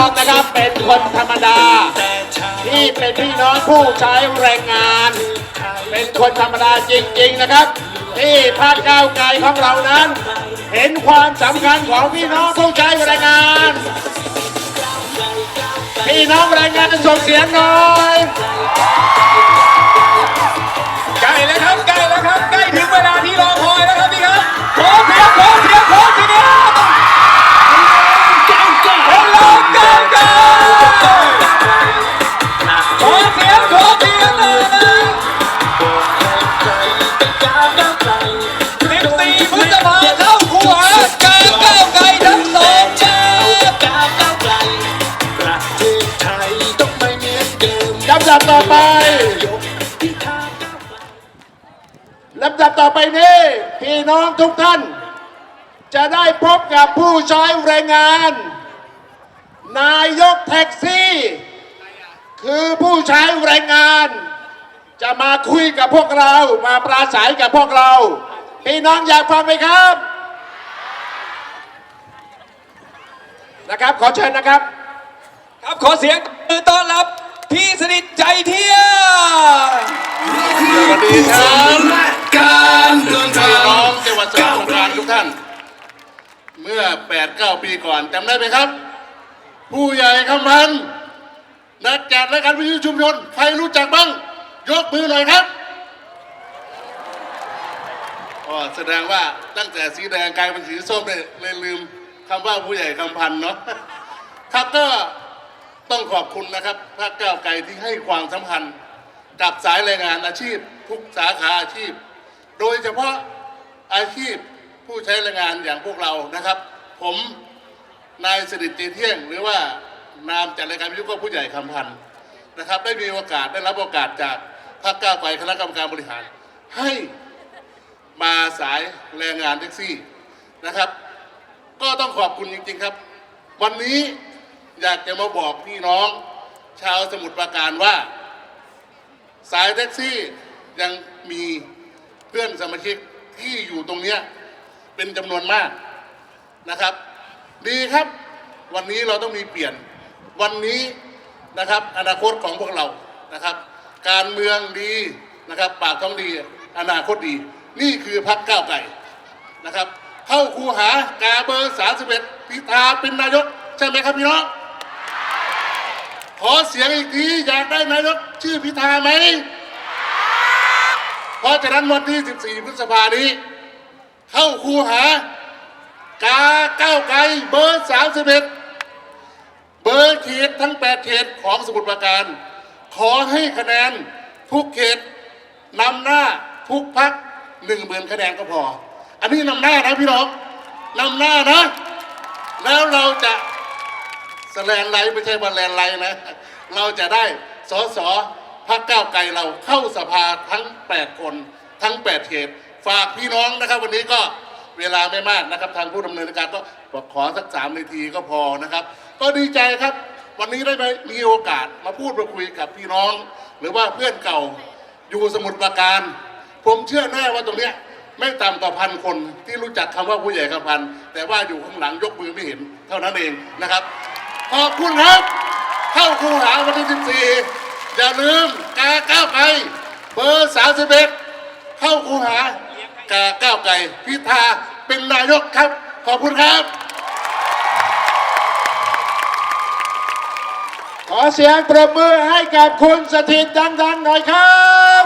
องนะครับเป็นคนธรรมดา ที่เป็นพี่น้องผู้ใช้แรงงาน เป็นคนธรรมดาจริง ๆนะครับ ที่พรรคก้าวไกลของเรานั้น เห็นความสำคัญของพี่น้องผู้ใช้แรงงาน พี่น้องแรงงานส่งเสียงหน่อยใกล้แล้วครับใกล้แล้วครับใกล้ถึงเวลาที่รอคอยแล้วครับพี่ครับขอเสียงขอเสียงขอเสียง ต่อไปนี้พี่น้องทุกท่าน จะได้พบกับผู้ใช้แรงงาน นายกแท็กซี่ คือผู้ใช้แรงงาน จะมาคุยกับพวกเรามาปราศัยกับพวกเรา พี่น้องอยากฟังไหมครับ นะครับขอเชิญนะครับ ครับขอเสียงมือต้อนรับพี่สนิทใจเที่ยงสวัสดีครับ การเดินทางน้องจังหวัดสมุทรปราการทุกท่าน เมื่อ8-9ปีก่อนจำได้ไหมครับ ผู้ใหญ่คำพันธ์นักจัดและการวิทยุชุมชน ใครรู้จักบ้าง ยกมือหน่อยครับอ๋อแสดงว่าตั้งแต่สีแดงกลายเป็นสีส้มเลยเลยลืมคำว่าผู้ใหญ่คำพันธ์เนาะครับก็ต้องขอบคุณนะครับพรรคก้าวไกลที่ให้ความสำคัญกับสายแรงงานอาชีพ ทุกสาขาอาชีพ โดยเฉพาะอาชีพผู้ใช้แรงงานอย่างพวกเรานะครับ ผมนายสนิจีเที่ยง หรือว่านามจัดรายการวิทยุก็ผู้ใหญ่คำพันธ์นะครับ ได้มีโอกาสได้รับโอกาสจากพรรคก้าวไกลคณะกรรมการบริหาร ให้มาสายแรงงานแท็กซี่นะครับ ก็ต้องขอบคุณจริง ๆครับ วันนี้อยากจะมาบอกพี่น้อง ชาวสมุทรปราการว่า สายแท็กซี่ยังมี พื่อนสมาชิกที่อยู่ตรงเนี้ยเป็นจำนวนมากนะครับ ดีครับ วันนี้เราต้องมีเปลี่ยนวันนี้นะครับ อนาคตของพวกเรานะครับ การเมืองดีนะครับ ปากท้องดี อนาคตดี นี่คือพักก้าวไก่นะครับ เข้าคูหากาเบอร์31พิธาเป็นนายก ใช่ไหมครับพี่น้องขอเสียงอีกทีอยากได้นายกชื่อพิธาไหม เพราะฉะนั้นวันที่ 14 พฤษภานี้ เข้าคูหากาก้าวไกลเบอร์ 31 เบอร์เขตทั้ง 8 เขตของสมุทรปราการ ขอให้คะแนนทุกเขตนำหน้าทุกพักหนึ่งหมื่นคะแนนก็พอ อันนี้นำหน้านะพี่น้องนำหน้านะ แล้วเราจะสแลนไลท์ไม่ใช่ว่าแลนไลท์นะ เราจะได้สอสอ พักก้าวไกลเราเข้าสภาทั้ง 8 คนทั้ง 8เขตฝากพี่น้องนะครับ วันนี้ก็เวลาไม่มากนะครับ ทางผู้ดำเนินการก็บอกขอสักสามนาทีก็พอนะครับ ก็ดีใจครับ วันนี้ได้ไปมีโอกาสมาพูดมาคุยกับพี่น้อง หรือว่าเพื่อนเก่าอยู่สมุทรปราการ ผมเชื่อแน่ว่าตรงเนี้ยไม่ต่ำกว่าพันคนที่รู้จักคำว่าผู้ใหญ่คำพัน แต่ว่าอยู่ข้างหลังยกมือไม่เห็น เท่านั้นเองนะครับ ขอบคุณครับ เข้าคูหาวันที่14 อย่าลืมกาก้าวไกลเบอร์31เอ็ดเข้าคูหากาก้าวไกลพิธาเป็นนายกครับ ขอบคุณครับ ขอเสียงปรบมือให้กับคุณสถิตดังๆหน่อยครับ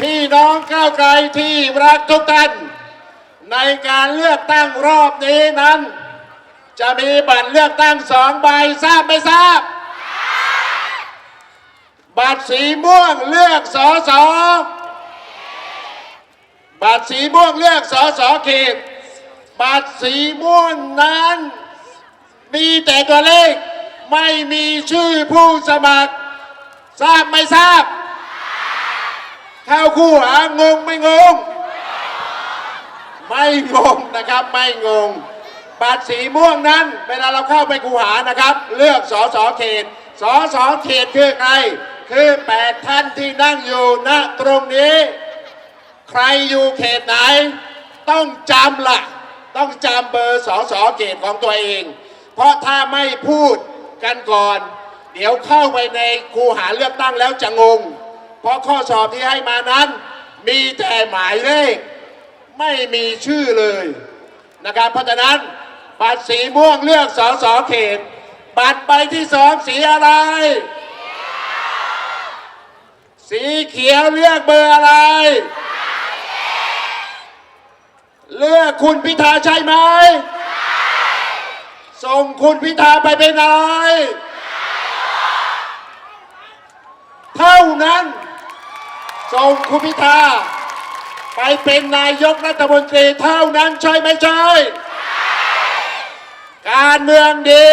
พี่น้องก้าวไกลที่รักทุกท่านในการเลือกตั้งรอบนี้นั้น จะมีบัตรเลือกตั้งสองใบทราบไม่ทราบ บัตรสีม่วงเลือกสอสอบัตรสีม่วงเลือกสอสอเขตบัตรสีม่วงนั้น มีแต่ตัวเลข ไม่มีชื่อผู้สมัคร ทราบไม่ทราบ เข้าคู่หางงไม่งง ไม่งงนะครับไม่งง บัตรสีม่วงนั้น เวลาเราเข้าไปคูหานะครับ เลือกสอสอเขตสอสอเขตคือใคร คือแปดท่านที่นั่งอยู่ณตรงนี้ ใครอยู่เขตไหน ต้องจำละต้องจำเบอร์สอสอเขตของตัวเอง เพราะถ้าไม่พูดกันก่อน เดี๋ยวเข้าไปในคูหาเลือกตั้งแล้วจะงง เพราะข้อสอบที่ให้มานั้น มีแต่หมายเลข ไม่มีชื่อเลยนะครับเพราะฉะนั้น บัตรสีม่วงเลือกสอสอเขต บัตรใบที่สองสีอะไร สีเขียวเลือกเบอร์อะไร เลือกคุณพิธาใช่ไหม ส่งคุณพิธาไปเป็นอะไร เท่านั้น ส่งคุณพิธา ไปเป็นนายกรัฐมนตรีเท่านั้นใช่ไหมใช่ การเมืองดี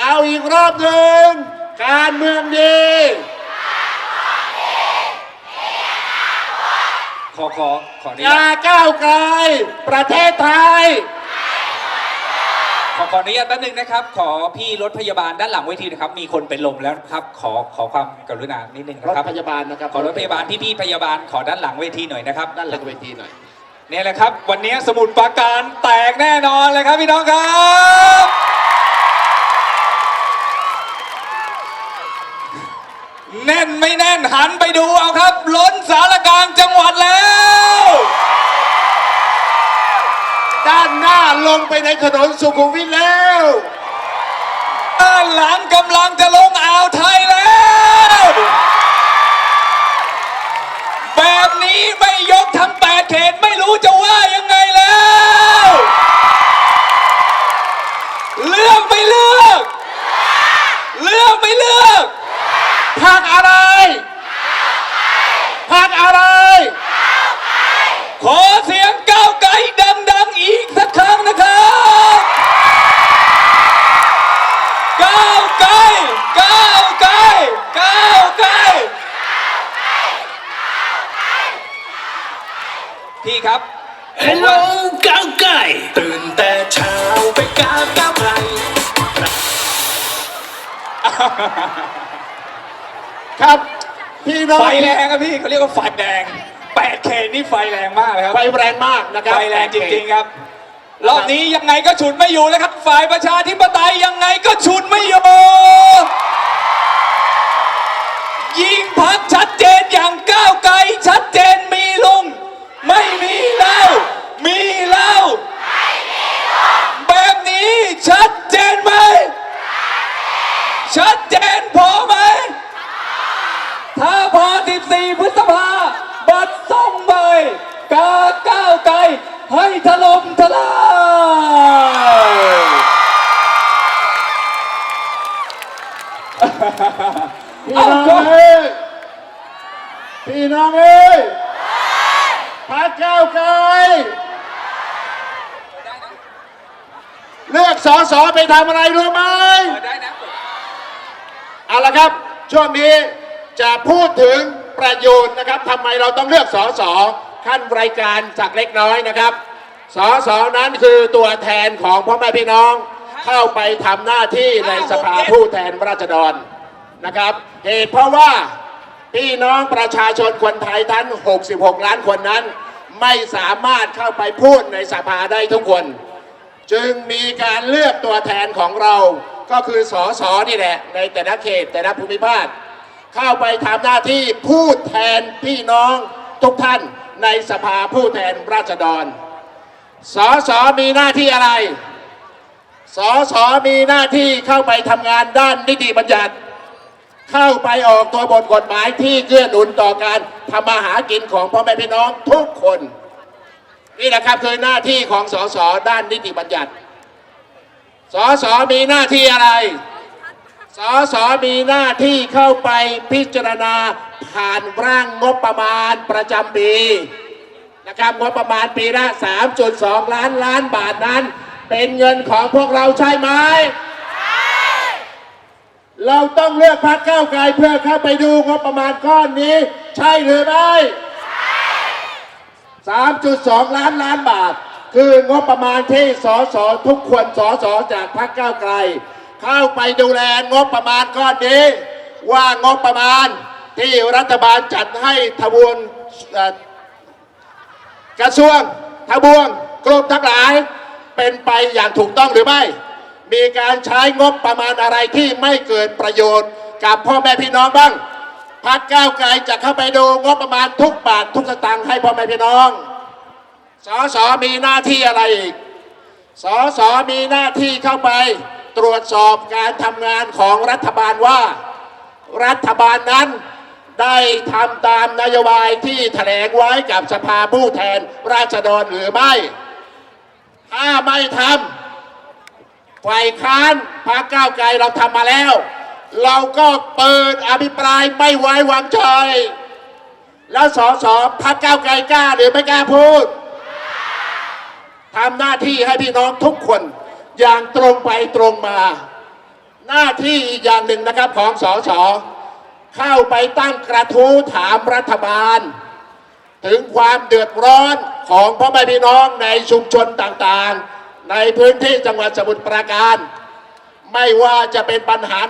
เอาอีกรอบหนึ่ง การเมืองดี ขอขอขออนุอญาย่าตก้าวไกล ประเทศไทย ขอขออนุญาตแป๊บนึงนะครับ ขอพี่รถพยาบาลด้านหลังเวทีนะครับ มีคนเป็นลมแล้วครับ ขอขอความกรุณานิดนึงรนะถครับ พยาบาลนะครับขอรถพยาบาลพี่พี่ๆพยาบาลขอด้านหลังเวทีหน่อยนะครับ ด้านหลังเวทีหน่อย เนี่ยแหละครับ วันนี้สมุดปราการแตกแน่นอนเลยครับพี่น้องครับแน่นไม่แน่นหันไปดูเอาครับ ล้นสารกลางจังหวัดแล้ว ด้านหน้าลงไปในถนนสุขุมวิทแล้วด้านหลังกำลังจะล ฮัลโหลก้าวไก่ตื่นแต่เช้าไปก้าวก้าวไกลครับพี่น้องไฟแรงครับพี่เขาเรียกว่าไฟแดง 8 k นี่ไฟแรงมากเลยครับไฟแรงมากนะครับไฟแรงจริงๆครับรอบนี้ยังไงก็ฉุดไม่อยู่แล้วครับ ฝ่ายประชาธิปไตยยังไงก็ฉุดไม่ กาก้าวไกลให้ถล่มทลายพี่น้องเอ้ยพี่น้องเอ้ยพักก้าวไกลเลือกสอสอไปทำอะไรรู้ไหมได้นะเอาละครับ ช่วงนี้จะพูดถึงประโยชน์นะครับทำไมเราต้องเลือกสอสอ ขั้นรายการสักเล็กน้อยนะครับสอสอนั้นคือตัวแทนของพ่อแม่พี่น้องเข้าไปทำหน้าที่ในสภาผู้แทนราษฎรนะครับ เหตุเพราะว่าพี่น้องประชาชนคนไทยทั้ง 66 ล้านคนนั้น ไม่สามารถเข้าไปพูดในสภาได้ทุกคน จึงมีการเลือกตัวแทนของเราก็คือสอสอนี่แหละ ในแต่ละเขตแต่ละภูมิภาคเข้าไปทำหน้าที่พูดแทนพี่น้องทุกท่าน ในสภาผู้แทนราษฎร สสมีหน้าที่อะไร สสมีหน้าที่เข้าไปทำงานด้านนิติบัญญัติ เข้าไปออกตัวบทกฎหมายที่เกื้อหนุนต่อการทำมาหากินของพ่อแม่พี่น้องทุกคน นี่แหละครับคือหน้าที่ของสสด้านนิติบัญญัติ สสมีหน้าที่อะไร สสมีหน้าที่เข้าไปพิจารณา ผ่านร่างงบประมาณประจำปีนะครับงบประมาณปีละ3.2 ล้านล้านบาทนั้น เป็นเงินของพวกเราใช่ไหมเราต้องเลือกพรรคก้าวไกลเพื่อเข้าไปดูงบประมาณก้อนนี้ ใช่หรือไม่3.2 ล้านล้านบาท คืองบประมาณที่สสทุกคนสสจากพรรคก้าวไกล เข้าไปดูแลงบประมาณก้อนนี้ ว่างบประมาณ ที่รัฐบาลจัดให้ทบวนเอ่อกระทรวงทบวงกรมทั้งหลายเป็นไปอย่างถูกต้องหรือไม่ มีการใช้งบประมาณอะไรที่ไม่เกิดประโยชน์กับพ่อแม่พี่น้องบ้างพักก้าวไกลจะเข้าไปดูงบประมาณทุกบาททุกสตางค์ให้พ่อแม่พี่น้อง สสมีหน้าที่อะไรอีก สสมีหน้าที่เข้าไปตรวจสอบการทำงานของรัฐบาลว่า รัฐบาลนั้น ได้ทำตามนโยบายที่แถลงไว้กับสภาผู้แทนราษฎรหรือไม่ ถ้าไม่ทำฝ่ายค้านพรรคก้าวไกลเราทำมาแล้ว เราก็เปิดอภิปรายไม่ไว้วางใจแล้วสสพรรคก้าวไกลกล้าหรือไม่กล้าพูดทำหน้าที่ให้พี่น้องทุกคน อย่างตรงไปตรงมา หน้าที่อีกอย่างหนึ่งนะครับของสส เข้าไปตั้งกระทู้ถามรัฐบาล ถึงความเดือดร้อนของพ่อแม่พี่น้องในชุมชนต่างๆ ในพื้นที่จังหวัดสมุทรปราการ ไม่ว่าจะเป็นปัญหา